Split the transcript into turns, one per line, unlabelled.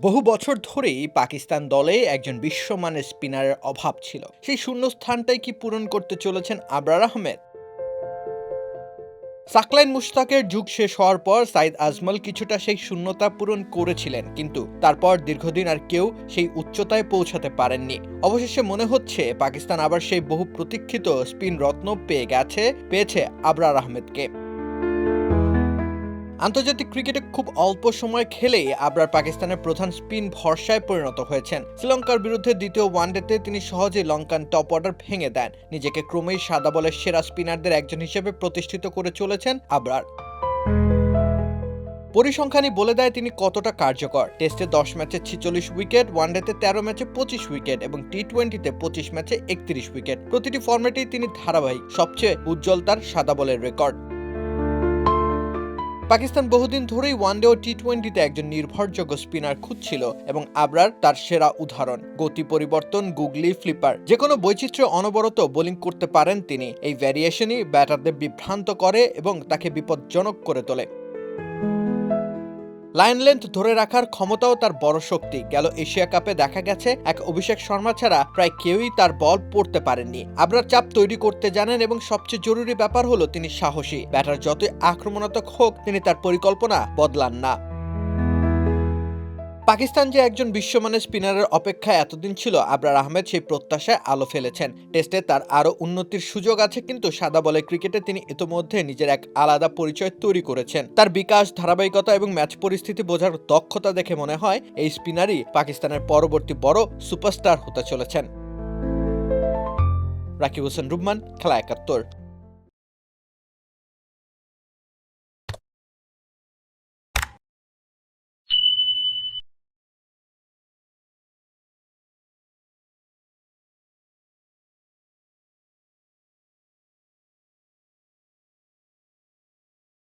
বহু বছর ধরেই পাকিস্তান দলে একজন বিশ্বমানের স্পিনারের অভাব ছিল। সেই শূন্যস্থানটাই কি পূরণ করতে চলেছেন আবরার আহমেদ? সাকলাইন মুশতাকের যুগ শেষ হওয়ার পর সাইদ আজমল কিছুটা সেই শূন্যতা পূরণ করেছিলেন, কিন্তু তারপর দীর্ঘদিন আর কেউ সেই উচ্চতায় পৌঁছাতে পারেননি। অবশেষে মনে হচ্ছে পাকিস্তান আবার সেই বহু প্রতীক্ষিত স্পিন রত্ন পেয়ে গেছে, পেয়েছে আবরার আহমেদকে। আন্তর্জাতিক ক্রিকেটে খুব অল্প সময় খেলেই আবরার পাকিস্তানের প্রধান স্পিন ভরসায় পরিণত হয়েছেন। শ্রীলঙ্কার বিরুদ্ধে দ্বিতীয় ওয়ানডেতে তিনি সহজেই লঙ্কান টপ অর্ডার ভেঙে দেন। নিজেকে ক্রমেই সাদা বলের সেরা স্পিনারদের একজন হিসেবে প্রতিষ্ঠিত করে চলেছেন আবরার। পরিসংখ্যানই বলে দেয় তিনি কতটা কার্যকর। টেস্টে দশ ম্যাচে ছিচল্লিশ উইকেট, ওয়ানডেতে তেরো ম্যাচে পঁচিশ উইকেট এবং টি টোয়েন্টিতে পঁচিশ ম্যাচে একত্রিশ উইকেট। প্রতিটি ফর্মেটেই তিনি ধারাবাহিক, সবচেয়ে উজ্জ্বল তার সাদা বলের রেকর্ড। পাকিস্তান বহুদিন ধরেই ওয়ানডে ও টি টোয়েন্টিতে একজন নির্ভরযোগ্য স্পিনার খুঁজছিল এবং আবরার তার সেরা উদাহরণ। গতি পরিবর্তন গুগলি ফ্লিপার যে কোনো বৈচিত্র্য অনবরত বোলিং করতে পারেন তিনি। এই ভ্যারিয়েশনই ব্যাটারদের বিভ্রান্ত করে এবং তাকে বিপজ্জনক করে তোলে। লাইন লেন্থ ধরে রাখার ক্ষমতাও তার বড় শক্তি। গেল এশিয়া কাপে দেখা গেছে, এক অভিষেক শর্মা ছাড়া প্রায় কেউই তার বল পড়তে পারেননি। আবরার চাপ তৈরি করতে জানেন এবং সবচেয়ে জরুরি ব্যাপার হলো তিনি সাহসী। ব্যাটার যতই আক্রমণাত্মক হোক, তিনি তার পরিকল্পনা বদলান না। পাকিস্তান যে একজন বিশ্বমানের স্পিনারের অপেক্ষায় এতদিন ছিল, আবরার আহমেদ সেই প্রত্যাশায় আলো ফেলেছেন। টেস্টে তার আরও উন্নতির সুযোগ আছে, কিন্তু সাদা বলে ক্রিকেটে তিনি ইতোমধ্যে নিজের এক আলাদা পরিচয় তৈরি করেছেন। তার বিকাশ, ধারাবাহিকতা এবং ম্যাচ পরিস্থিতি বোঝার দক্ষতা দেখে মনে হয়, এই স্পিনারই পাকিস্তানের পরবর্তী বড় সুপারস্টার হতে চলেছেন। রাকিব হোসেন রুম্মান খেলা একাত্তর।